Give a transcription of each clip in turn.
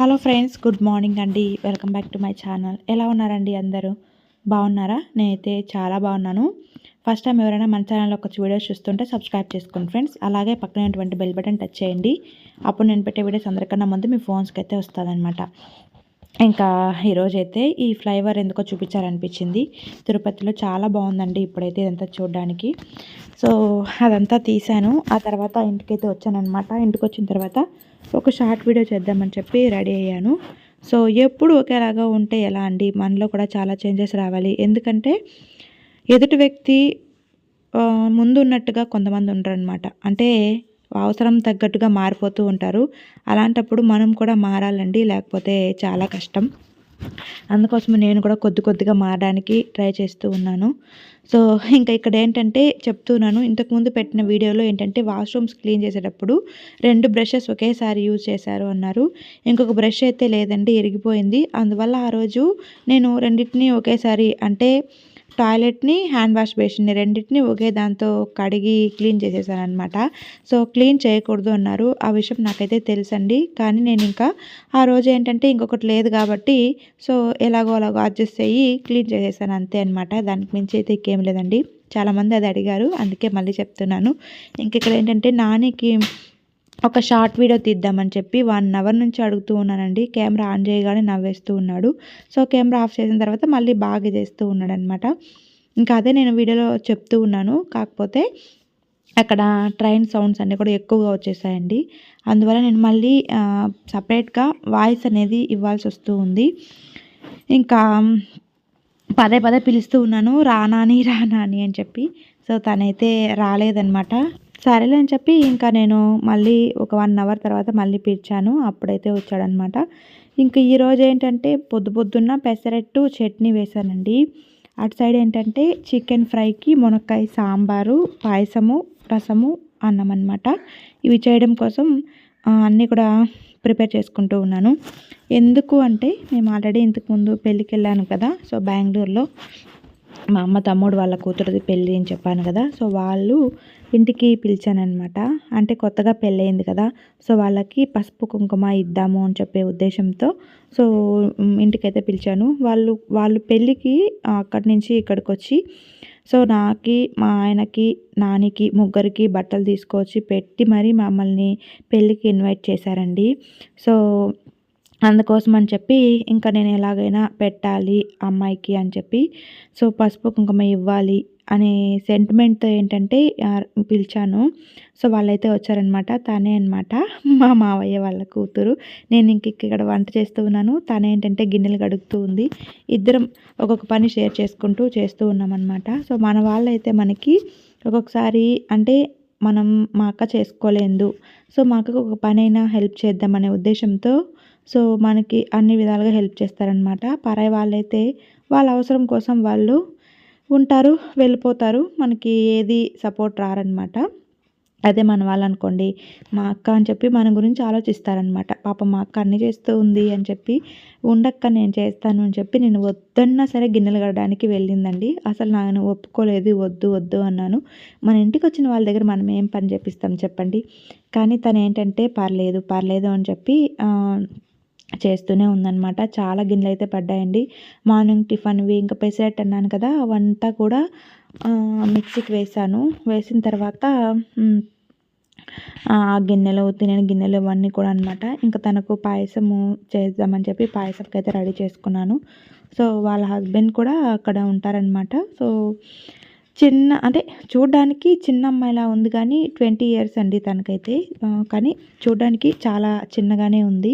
Hello friends good morning అండి. Welcome back to my channel. ఎలా ఉన్నారండి అందరూ? బాగున్నారా? నేనైతే చాలా బాగున్నాను. ఫస్ట్ టైం ఎవరైనా మన ఛానల్లో ఒక వీడియోస్ చూస్తుంటే సబ్స్క్రైబ్ చేసుకోండి ఫ్రెండ్స్. అలాగే పక్కనటువంటి బెల్ బటన్ టచ్ చేయండి. అప్పుడు నేను పెట్టే వీడియోస్ అందరికన్నా ముందు మీ ఫోన్స్కి అయితే వస్తుందన్నమాట. ఇంకా ఈరోజైతే ఈ ఫ్లైఓవర్ ఎందుకో చూపించాలనిపించింది. తిరుపతిలో చాలా బాగుందండి ఇప్పుడైతే ఇదంతా చూడడానికి. సో అదంతా తీశాను. ఆ తర్వాత ఇంటికైతే వచ్చానమాట ఇంటికి వచ్చిన తర్వాత ఒక షార్ట్ వీడియో చేద్దామని చెప్పి రెడీ అయ్యాను. సో ఎప్పుడు ఒకేలాగా ఉంటే ఎలా అండి? మనలో కూడా చాలా చేంజెస్ రావాలి. ఎందుకంటే ఎదుటి వ్యక్తి ముందు ఉన్నట్టుగా కొంతమంది ఉండరు అనమాట అంటే అవసరం తగ్గట్టుగా మారిపోతూ ఉంటారు. అలాంటప్పుడు మనం కూడా మారాలండి లేకపోతే చాలా కష్టం. అందుకోసం నేను కూడా కొద్ది కొద్దిగా మారడానికి ట్రై చేస్తూ ఉన్నాను. సో ఇంకా ఇక్కడ ఏంటంటే చెప్తున్నాను. ఇంతకుముందు పెట్టిన వీడియోలో ఏంటంటే వాష్రూమ్స్ క్లీన్ చేసేటప్పుడు రెండు బ్రషెస్ ఒకేసారి యూజ్ చేశారు అన్నారు. ఇంకొక బ్రష్ అయితే లేదండి ఇరిగిపోయింది అందువల్ల ఆ రోజు నేను రెండింటిని ఒకేసారి అంటే టాయిలెట్ని హ్యాండ్ వాష్ బేసిన్ని రెండింటిని ఒకే దాంతో కడిగి క్లీన్ చేసేసానమాట సో క్లీన్ చేయకూడదు అన్నారు. ఆ విషయం నాకైతే తెలుసండి. కానీ నేను ఇంకా ఆ రోజు ఏంటంటే ఇంకొకటి లేదు కాబట్టి సో ఎలాగో అలాగో అడ్జస్ట్ అయ్యి క్లీన్ చేసేసాను అంతే అనమాట దానికి మించి అయితే ఇంకేం లేదండి. చాలామంది అది అడిగారు. అందుకే మళ్ళీ చెప్తున్నాను. ఇంక ఇక్కడ ఏంటంటే నానికి ఒక షార్ట్ వీడియో తీద్దామని చెప్పి వన్ అవర్ నుంచి అడుగుతూ ఉన్నానండి. కెమెరా ఆన్ చేయగానే నవ్వేస్తూ ఉన్నాడు. సో కెమెరా ఆఫ్ చేసిన తర్వాత మళ్ళీ బాగా చేస్తూ ఉన్నాడు అనమాట ఇంకా అదే నేను వీడియోలో చెప్తూ ఉన్నాను. కాకపోతే అక్కడ ట్రైన్ సౌండ్స్ అన్నీ కూడా ఎక్కువగా వచ్చేసాయండి. అందువల్ల నేను మళ్ళీ సపరేట్గా వాయిస్ అనేది ఇవ్వాల్సి వస్తూ ఉంది. ఇంకా పదే పదే పిలుస్తూ ఉన్నాను. రానాని రానాని అని చెప్పి. సో తనైతే రాలేదనమాట సరేలే అని చెప్పి ఇంకా నేను మళ్ళీ ఒక వన్ అవర్ తర్వాత మళ్ళీ పిలిచాను. అప్పుడైతే వచ్చాడనమాట. ఇంకా ఈరోజు ఏంటంటే పొద్దు పొద్దున్న పెసరట్టు చట్నీ వేశానండి. అటు సైడ్ ఏంటంటే చికెన్ ఫ్రైకి మునక్కాయ సాంబారు పాయసము రసము అన్నం అనమాట ఇవి చేయడం కోసం అన్నీ కూడా ప్రిపేర్ చేసుకుంటూ ఉన్నాను. ఎందుకు అంటే మేము ఆల్రెడీ ఇంతకుముందు పెళ్ళికి వెళ్ళాను కదా సో బెంగళూరులో మా అమ్మ తమ్ముడు వాళ్ళ కూతురుది పెళ్ళి అని చెప్పాను కదా సో వాళ్ళు ఇంటికి పిలిచానమాట అంటే కొత్తగా పెళ్ళయింది కదా సో వాళ్ళకి పసుపు కుంకుమ ఇద్దాము అని చెప్పే ఉద్దేశంతో సో ఇంటికైతే పిలిచాను. వాళ్ళు వాళ్ళు పెళ్ళికి అక్కడి నుంచి ఇక్కడికి వచ్చి సో నాకి మా ఆయనకి నానికి ముగ్గురికి బట్టలు తీసుకొచ్చి పెట్టి మరీ మమ్మల్ని పెళ్ళికి ఇన్వైట్ చేశారండి. సో అందుకోసం అని చెప్పి ఇంకా నేను ఎలాగైనా పెట్టాలి అమ్మాయికి అని చెప్పి సో పసుపు కుంకుమ ఇవ్వాలి అనే సెంటిమెంట్తో ఏంటంటే పిలిచాను. సో వాళ్ళైతే వచ్చారనమాట. తనే అనమాట మా మావయ్య వాళ్ళ కూతురు. నేను ఇంక ఇక్కడ వంట చేస్తూ ఉన్నాను. తనే ఏంటంటే గిన్నెలు గడుగుతూ ఉంది. ఇద్దరం ఒక్కొక్క పని షేర్ చేసుకుంటూ చేస్తూ ఉన్నామన్నమాట. సో మన వాళ్ళైతే మనకి ఒక్కొక్కసారి అంటే మనం మా అక్క చేసుకోలేదు. సో మా అక్కకు ఒక పని అయినా హెల్ప్ చేద్దామనే ఉద్దేశంతో సో మనకి అన్ని విధాలుగా హెల్ప్ చేస్తారనమాట పరాయి వాళ్ళైతే వాళ్ళ అవసరం కోసం వాళ్ళు ఉంటారు వెళ్ళిపోతారు. మనకి ఏది సపోర్ట్ రారనమాట. అదే మన వాళ్ళు అనుకోండి మా అక్క అని చెప్పి మన గురించి ఆలోచిస్తారనమాట. పాప మా అక్క అన్ని చేస్తూ ఉంది అని చెప్పి ఉండక్క నేను చేస్తాను అని చెప్పి నేను వద్దన్నా సరే గిన్నెలు కడడానికి వెళ్ళిందండి. అసలు నేను ఒప్పుకోలేదు వద్దు వద్దు అన్నాను. మన ఇంటికి వచ్చిన వాళ్ళ దగ్గర మనం ఏం పని చేపిస్తాం చెప్పండి. కానీ తను ఏంటంటే పర్లేదు పర్లేదు అని చెప్పి చేస్తూనే ఉందన్నమాట. చాలా గిన్నెలు అయితే పడ్డాయండి. మార్నింగ్ టిఫిన్వి ఇంకా పెసరట్ అన్నాను కదా అవంతా కూడా మిక్సీకి వేసాను. వేసిన తర్వాత ఆ గిన్నెలు తినే గిన్నెలు ఇవన్నీ కూడా అనమాట ఇంకా తనకు పాయసము చేద్దామని చెప్పి పాయసంకి అయితే రెడీ చేసుకున్నాను. సో వాళ్ళ హస్బెండ్ కూడా అక్కడ ఉంటారనమాట సో చిన్న అంటే చూడ్డానికి చిన్న అమ్మాయిలా ఉంది కానీ ట్వంటీ ఇయర్స్ అండి తనకైతే. కానీ చూడ్డానికి చాలా చిన్నగానే ఉంది.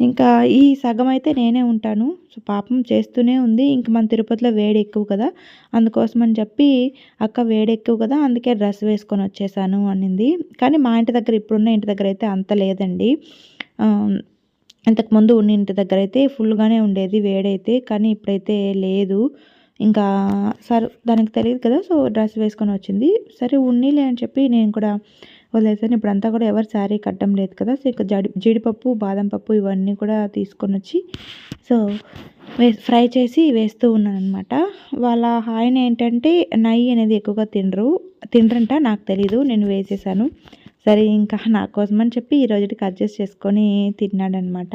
ఇంకా ఈ సగం అయితే నేనే ఉంటాను. సో పాపం చేస్తూనే ఉంది. ఇంక మన తిరుపతిలో వేడి ఎక్కువ కదా. అందుకోసం అని చెప్పి అక్క వేడి ఎక్కువ కదా అందుకే డ్రెస్ వేసుకొని వచ్చేసాను అనింది. కానీ మా ఇంటి దగ్గర ఇప్పుడున్న ఇంటి దగ్గర అయితే అంత లేదండి. ఇంతకుముందు ఉన్న ఇంటి దగ్గర అయితే ఫుల్గానే ఉండేది వేడైతే కానీ ఇప్పుడైతే లేదు. ఇంకా సరే దానికి తెలియదు కదా సో డ్రెస్ వేసుకొని వచ్చింది. సరే ఉన్నీలే అని చెప్పి నేను కూడా వదిలేసాను ఇప్పుడంతా కూడా ఎవరు శారీ కట్టడం లేదు కదా. సో ఇక జడి జీడిపప్పు బాదం పప్పు ఇవన్నీ కూడా తీసుకొని వచ్చి సో వే ఫ్రై చేసి వేస్తూ ఉన్నాను అనమాట వాళ్ళ ఆయన ఏంటంటే నెయ్యి అనేది ఎక్కువగా తినరు. తినరంట నాకు తెలీదు నేను వేసేసాను. సరే ఇంకా నా కోసం అని చెప్పి ఈ రోజుకి అడ్జస్ట్ చేసుకొని తిన్నాడనమాట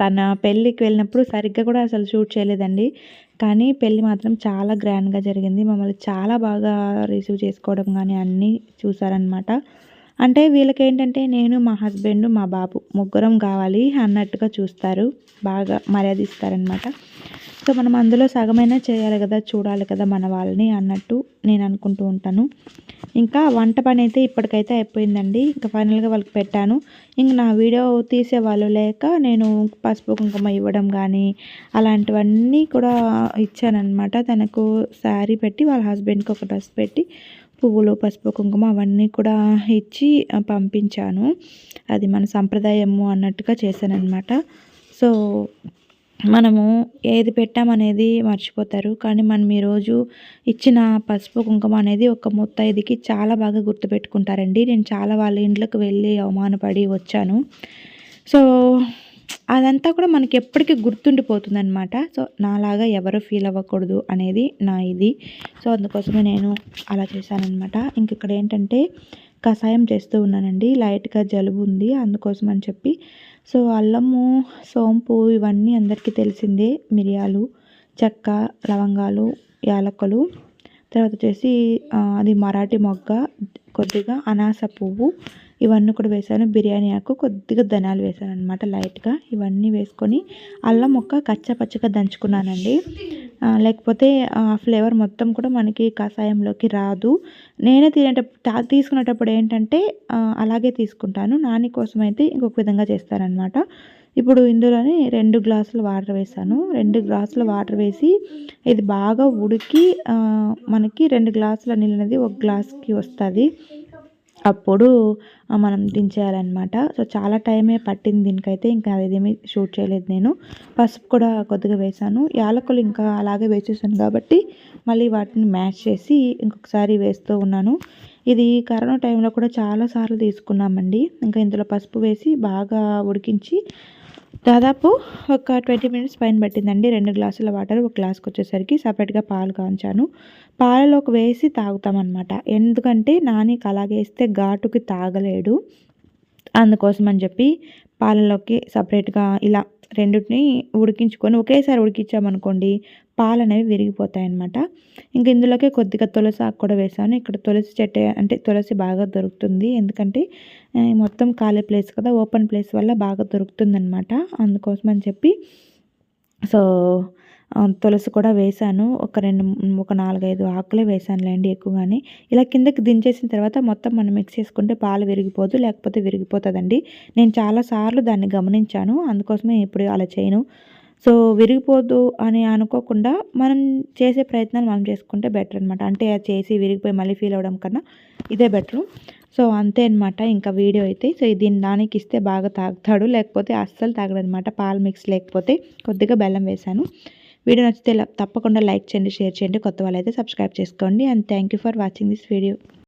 తన పెళ్ళికి వెళ్ళినప్పుడు సరిగ్గా కూడా అసలు షూట్ చేయలేదండి. కానీ పెళ్ళి మాత్రం చాలా గ్రాండ్‌గా జరిగింది. మమ్మల్ని చాలా బాగా రిసీవ్ చేసుకోవడం కానీ అన్నీ చూసారనమాట. అంటే వీళ్ళకేంటంటే నేను, మా హస్బెండ్, మా బాబు ముగ్గురం కావాలి అన్నట్టుగా చూస్తారు. బాగా మర్యాద ఇస్తారనమాట. సో, మనం అందులో సగమైనా చేయాలి కదా! చూడాలి కదా మన వాళ్ళని అన్నట్టు నేను అనుకుంటూ ఉంటాను. ఇంకా వంట పని అయితే ఇప్పటికైతే అయిపోయిందండి. ఇంకా ఫైనల్‌గా వాళ్ళకి పెట్టాను. ఇంక నా వీడియో తీసే వాళ్ళు లేక నేను పసుపు, కుంకుమ ఇవ్వడం కానీ అలాంటివన్నీ కూడా ఇచ్చానమాట తనకు శారీ పెట్టి వాళ్ళ హస్బెండ్‌కి ఒక డ్రెస్ పెట్టి పువ్వులు, పసుపు, కుంకుమ అవన్నీ కూడా ఇచ్చి పంపించాను. అది మన సంప్రదాయము అన్నట్టుగా చేశానమాట సో, మనము ఏది పెట్టామనేది మర్చిపోతారు. కానీ మనం ఈరోజు ఇచ్చిన పసుపు, కుంకుమ అనేది ఒక ముత్తైదుకి చాలా బాగా గుర్తుపెట్టుకుంటారండి. నేను చాలా వాళ్ళ ఇంట్లోకి వెళ్ళి అవమానపడి వచ్చాను. సో, అదంతా కూడా మనకి ఎప్పటికీ గుర్తుండిపోతుందనమాట. సో, నాలాగా ఎవరు ఫీల్ అవ్వకూడదు అనేది నా ఇది. సో, అందుకోసమే నేను అలా చేశానమాట ఇంక ఇక్కడ ఏంటంటే కషాయం చేస్తూ ఉన్నానండి. లైట్‌గా జలుబు ఉంది. అందుకోసం అని చెప్పి సో, అల్లము, సోంపు ఇవన్నీ అందరికీ తెలిసిందే. మిరియాలు, చెక్క, లవంగాలు, యాలకులు తర్వాత వచ్చేసి అది మరాఠీ మొగ్గ, కొద్దిగా అనాస పువ్వు ఇవన్నీ కూడా వేసాను. బిర్యానీ ఆకు, కొద్దిగా ధనాలు వేసాను అనమాట లైట్‌గా. ఇవన్నీ వేసుకొని అల్లం మొక్క కచ్చపచ్చగా దంచుకున్నానండి. లేకపోతే ఆ ఫ్లేవర్ మొత్తం కూడా మనకి కషాయంలోకి రాదు. నేనే తినేటప్పుడు తీసుకునేటప్పుడు ఏంటంటే అలాగే తీసుకుంటాను. నాని కోసం అయితే ఇంకొక విధంగా చేస్తారనమాట ఇప్పుడు ఇందులోనే రెండు గ్లాసులు వాటర్ వేసాను. రెండు గ్లాసులు వాటర్ వేసి ఇది బాగా ఉడికి మనకి రెండు గ్లాసుల నీళ్ళు అనేది ఒక గ్లాస్‌కి వస్తుంది అప్పుడు మనం దించేయాలన్నమాట. సో, చాలా టైమే పట్టింది దీనికైతే. ఇంకా అదేమీ షూట్ చేయలేదు నేను. పసుపు కూడా కొద్దిగా వేసాను. యాలకులు ఇంకా అలాగే వేసేసాను కాబట్టి మళ్ళీ వాటిని మ్యాష్ చేసి ఇంకొకసారి వేస్తూ ఉన్నాను. ఇది కరోనా టైంలో కూడా చాలా సార్లు తీసుకున్నామండి. ఇంకా ఇందులో పసుపు వేసి బాగా ఉడికించి దాదాపు ఒక ట్వంటీ మినిట్స్ పైన పట్టిందండి. రెండు గ్లాసుల వాటర్ ఒక గ్లాస్కి వచ్చేసరికి సపరేట్‌గా పాలు కాంచాను. పాలలోకి వేసి తాగుతామన్నమాట. ఎందుకంటే నానికి అలాగేస్తే ఘాటుకి తాగలేడు. అందుకోసం అని చెప్పి పాలలోకి సపరేట్‌గా ఇలా రెండిటిని ఉడికించుకొని ఒకేసారి ఉడికించామనుకోండి పాలు అనేవి విరిగిపోతాయన్నమాట. ఇంక ఇందులోకి కొద్దిగా తులసి ఆకు కూడా వేసాను. ఇక్కడ తులసి చెట్టు అంటే తులసి బాగా దొరుకుతుంది. ఎందుకంటే మొత్తం ఖాళీ ప్లేస్ కదా! ఓపెన్ ప్లేస్ వల్ల బాగా దొరుకుతుందనమాట. అందుకోసం అని చెప్పి సో తులసి కూడా వేసాను ఒక రెండు ఒక నాలుగైదు ఆకులే వేసానులేండి ఎక్కువగానే. ఇలా కిందకి దించేసిన తర్వాత మొత్తం మనం మిక్స్ చేసుకుంటే పాలు విరిగిపోదు లేకపోతే విరిగిపోతుందండి. నేను చాలాసార్లు దాన్ని గమనించాను. అందుకోసమే ఇప్పుడు అలా చేయను. సో విరిగిపోదు అని అనుకోకుండా మనం చేసే ప్రయత్నాలు మనం చేసుకుంటే బెటర్ అనమాట అంటే అది చేసి విరిగిపోయి మళ్ళీ ఫీల్ అవ్వడం కన్నా ఇదే బెటరు. సో అంతే అనమాట ఇంకా వీడియో అయితే. సో దీన్ని దానికి ఇస్తే బాగా తాగుతాడు లేకపోతే అస్సలు తాగడనమాట పాలు మిక్స్ లేకపోతే కొద్దిగా బెల్లం వేశాను. వీడియో నచ్చితే తప్పకుండా లైక్ చేయండి షేర్ చేయండి కొత్త వాళ్ళైతే సబ్స్క్రైబ్ చేసుకోండి. And thank for watching this video.